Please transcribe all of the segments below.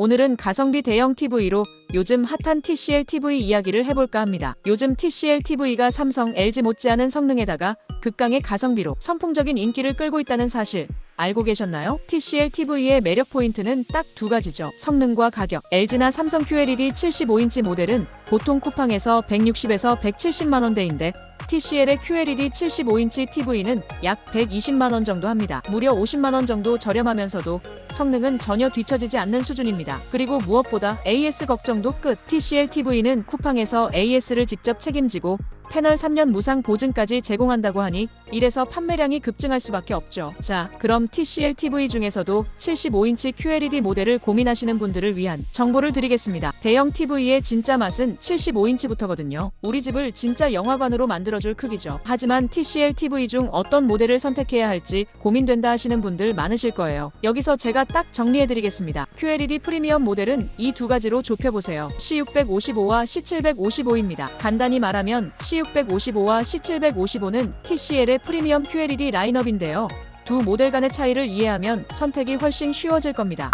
오늘은 가성비 대형 TV로 요즘 핫한 TCL TV 이야기를 해볼까 합니다. 요즘 TCL TV가 삼성, LG 못지않은 성능에다가 극강의 가성비로 선풍적인 인기를 끌고 있다는 사실 알고 계셨나요? TCL TV의 매력 포인트는 딱 두 가지죠. 성능과 가격. LG나 삼성 QLED 75인치 모델은 보통 쿠팡에서 160에서 170만 원대인데 TCL의 QLED 75인치 TV는 약 120만 원 정도 합니다. 무려 50만 원 정도 저렴하면서도 성능은 전혀 뒤처지지 않는 수준입니다. 그리고 무엇보다 AS 걱정도 끝. TCL TV는 쿠팡에서 AS를 직접 책임지고 패널 3년 무상 보증까지 제공한다고 하니 이래서 판매량이 급증할 수밖에 없죠. 자, 그럼 TCL TV 중에서도 75인치 QLED 모델을 고민하시는 분들을 위한 정보를 드리겠습니다. 대형 TV의 진짜 맛은 75인치부터거든요. 우리 집을 진짜 영화관으로 만들어줄 크기죠. 하지만 TCL TV 중 어떤 모델을 선택해야 할지 고민된다 하시는 분들 많으실 거예요. 여기서 제가 딱 정리해드리겠습니다. QLED 프리미엄 모델은 이 두 가지로 좁혀보세요. C655와 C755입니다. 간단히 말하면 C655와 C755는 TCL의 프리미엄 QLED 라인업인데요. 두 모델 간의 차이를 이해하면 선택이 훨씬 쉬워질 겁니다.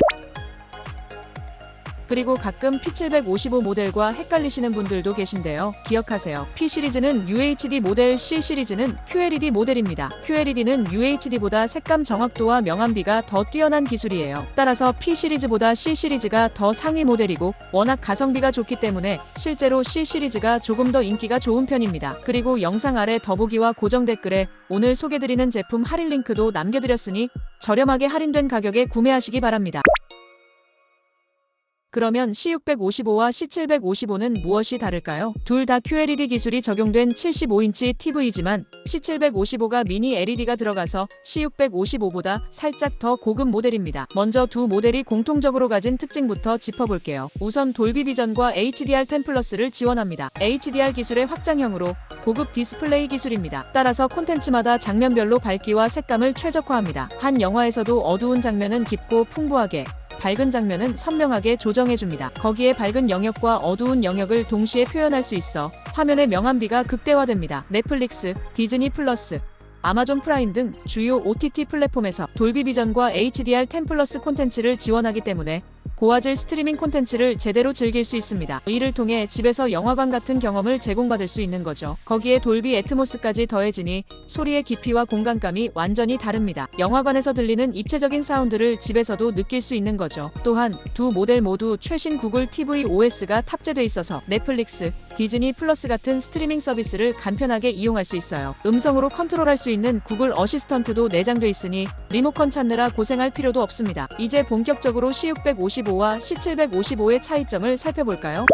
그리고 가끔 P755 모델과 헷갈리시는 분들도 계신데요. 기억하세요. P 시리즈는 UHD 모델, C 시리즈는 QLED 모델입니다. QLED는 UHD보다 색감 정확도와 명암비가 더 뛰어난 기술이에요. 따라서 P 시리즈보다 C 시리즈가 더 상위 모델이고 워낙 가성비가 좋기 때문에 실제로 C 시리즈가 조금 더 인기가 좋은 편입니다. 그리고 영상 아래 더보기와 고정 댓글에 오늘 소개드리는 제품 할인 링크도 남겨드렸으니 저렴하게 할인된 가격에 구매하시기 바랍니다. 그러면 C655와 C755는 무엇이 다를까요? 둘 다 QLED 기술이 적용된 75인치 TV이지만 C755가 미니 LED가 들어가서 C655보다 살짝 더 고급 모델입니다. 먼저 두 모델이 공통적으로 가진 특징부터 짚어볼게요. 우선 돌비 비전과 HDR10 플러스를 지원합니다. HDR 기술의 확장형으로 고급 디스플레이 기술입니다. 따라서 콘텐츠마다 장면별로 밝기와 색감을 최적화합니다. 한 영화에서도 어두운 장면은 깊고 풍부하게 밝은 장면은 선명하게 조정해줍니다. 거기에 밝은 영역과 어두운 영역을 동시에 표현할 수 있어 화면의 명암비가 극대화됩니다. 넷플릭스, 디즈니 플러스, 아마존 프라임 등 주요 OTT 플랫폼에서 돌비 비전과 HDR10 플러스 콘텐츠를 지원하기 때문에 고화질 스트리밍 콘텐츠를 제대로 즐길 수 있습니다. 이를 통해 집에서 영화관 같은 경험을 제공받을 수 있는 거죠. 거기에 돌비 애트모스까지 더해지니 소리의 깊이와 공간감이 완전히 다릅니다. 영화관에서 들리는 입체적인 사운드를 집에서도 느낄 수 있는 거죠. 또한 두 모델 모두 최신 구글 TV OS가 탑재돼 있어서 넷플릭스, 디즈니 플러스 같은 스트리밍 서비스를 간편하게 이용할 수 있어요. 음성으로 컨트롤할 수 있는 구글 어시스턴트도 내장돼 있으니 리모컨 찾느라 고생할 필요도 없습니다. 이제 본격적으로 C655와 C755의 차이점을 살펴볼까요?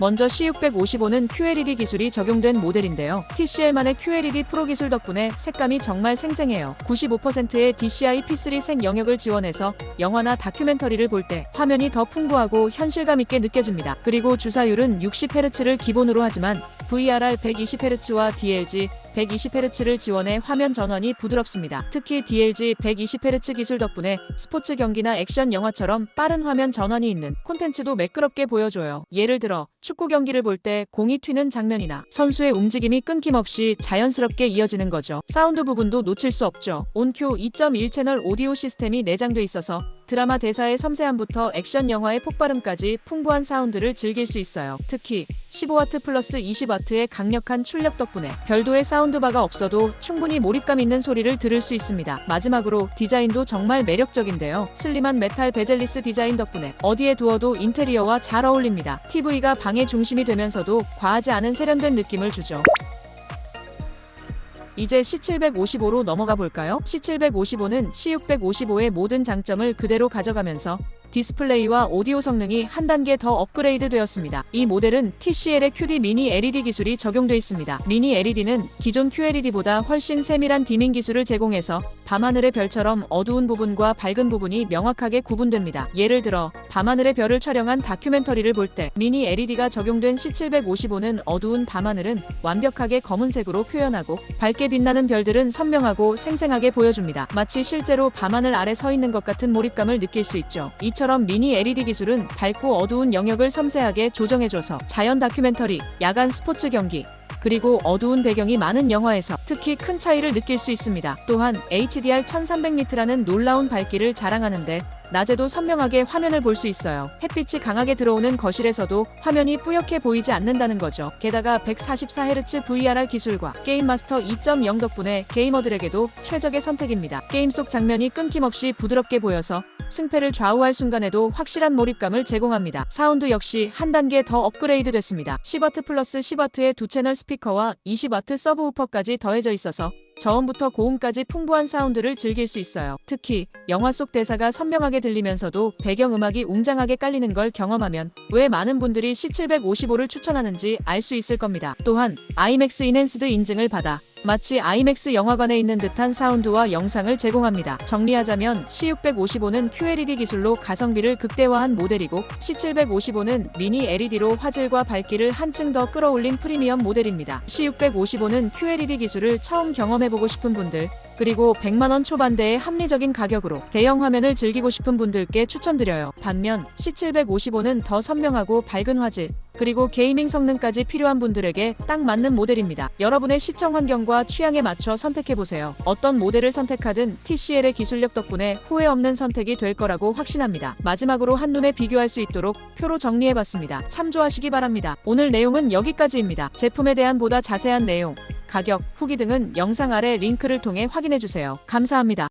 먼저 C655는 QLED 기술이 적용된 모델인데요. TCL만의 QLED 프로 기술 덕분에 색감이 정말 생생해요. 95%의 DCI P3 색 영역을 지원해서 영화나 다큐멘터리를 볼 때 화면이 더 풍부하고 현실감 있게 느껴집니다. 그리고 주사율은 60Hz를 기본으로 하지만 VRR 120Hz와 DLG 120Hz를 지원해 화면 전환이 부드럽습니다. 특히 DLG 120Hz 기술 덕분에 스포츠 경기나 액션 영화처럼 빠른 화면 전환이 있는 콘텐츠도 매끄럽게 보여줘요. 예를 들어 축구 경기를 볼 때 공이 튀는 장면이나 선수의 움직임이 끊김없이 자연스럽게 이어지는 거죠. 사운드 부분도 놓칠 수 없죠. 온큐 2.1 채널 오디오 시스템이 내장돼 있어서 드라마 대사의 섬세함부터 액션 영화의 폭발음까지 풍부한 사운드를 즐길 수 있어요. 특히 15W 플러스 20W의 강력한 출력 덕분에 별도의 사운드 바가 없어도 충분히 몰입감 있는 소리를 들을 수 있습니다. 마지막으로 디자인도 정말 매력적인데요. 슬림한 메탈 베젤리스 디자인 덕분에 어디에 두어도 인테리어와 잘 어울립니다. TV가 방의 중심이 되면서도 과하지 않은 세련된 느낌을 주죠. 이제 C755로 넘어가 볼까요? C755는 C655의 모든 장점을 그대로 가져가면서 디스플레이와 오디오 성능이 한 단계 더 업그레이드 되었습니다. 이 모델은 TCL의 QD 미니 LED 기술이 적용돼 있습니다. 미니 LED는 기존 QLED보다 훨씬 세밀한 디밍 기술을 제공해서 밤하늘의 별처럼 어두운 부분과 밝은 부분이 명확하게 구분됩니다. 예를 들어 밤하늘의 별을 촬영한 다큐멘터리를 볼 때 미니 LED가 적용된 C755는 어두운 밤하늘은 완벽하게 검은색으로 표현하고 밝게 빛나는 별들은 선명하고 생생하게 보여줍니다. 마치 실제로 밤하늘 아래 서 있는 것 같은 몰입감을 느낄 수 있죠. 이처럼 미니 LED 기술은 밝고 어두운 영역을 섬세하게 조정해줘서 자연 다큐멘터리, 야간 스포츠 경기, 그리고 어두운 배경이 많은 영화에서 특히 큰 차이를 느낄 수 있습니다. 또한 HDR 1300니트라는 놀라운 밝기를 자랑하는데 낮에도 선명하게 화면을 볼 수 있어요. 햇빛이 강하게 들어오는 거실에서도 화면이 뿌옇게 보이지 않는다는 거죠. 게다가 144Hz VRR 기술과 게임 마스터 2.0 덕분에 게이머들에게도 최적의 선택입니다. 게임 속 장면이 끊김없이 부드럽게 보여서 승패를 좌우할 순간에도 확실한 몰입감을 제공합니다. 사운드 역시 한 단계 더 업그레이드 됐습니다. 10W 플러스 10W의 두 채널 스피커와 20W 서브우퍼까지 더해져 있어서 저음부터 고음까지 풍부한 사운드를 즐길 수 있어요. 특히 영화 속 대사가 선명하게 들리면서도 배경음악이 웅장하게 깔리는 걸 경험하면 왜 많은 분들이 C755를 추천하는지 알 수 있을 겁니다. 또한 IMAX 인핸스드 인증을 받아 마치 IMAX 영화관에 있는 듯한 사운드와 영상을 제공합니다. 정리하자면 C655는 QLED 기술로 가성비를 극대화한 모델이고 C755는 미니 LED로 화질과 밝기를 한층 더 끌어올린 프리미엄 모델입니다. C655는 QLED 기술을 처음 경험해보고 싶은 분들 그리고 100만원 초반대의 합리적인 가격으로 대형 화면을 즐기고 싶은 분들께 추천드려요. 반면 C755는 더 선명하고 밝은 화질, 그리고 게이밍 성능까지 필요한 분들에게 딱 맞는 모델입니다. 여러분의 시청 환경과 취향에 맞춰 선택해보세요. 어떤 모델을 선택하든 TCL의 기술력 덕분에 후회 없는 선택이 될 거라고 확신합니다. 마지막으로 한눈에 비교할 수 있도록 표로 정리해봤습니다. 참조하시기 바랍니다. 오늘 내용은 여기까지입니다. 제품에 대한 보다 자세한 내용, 가격, 후기 등은 영상 아래 링크를 통해 확인해주세요. 감사합니다.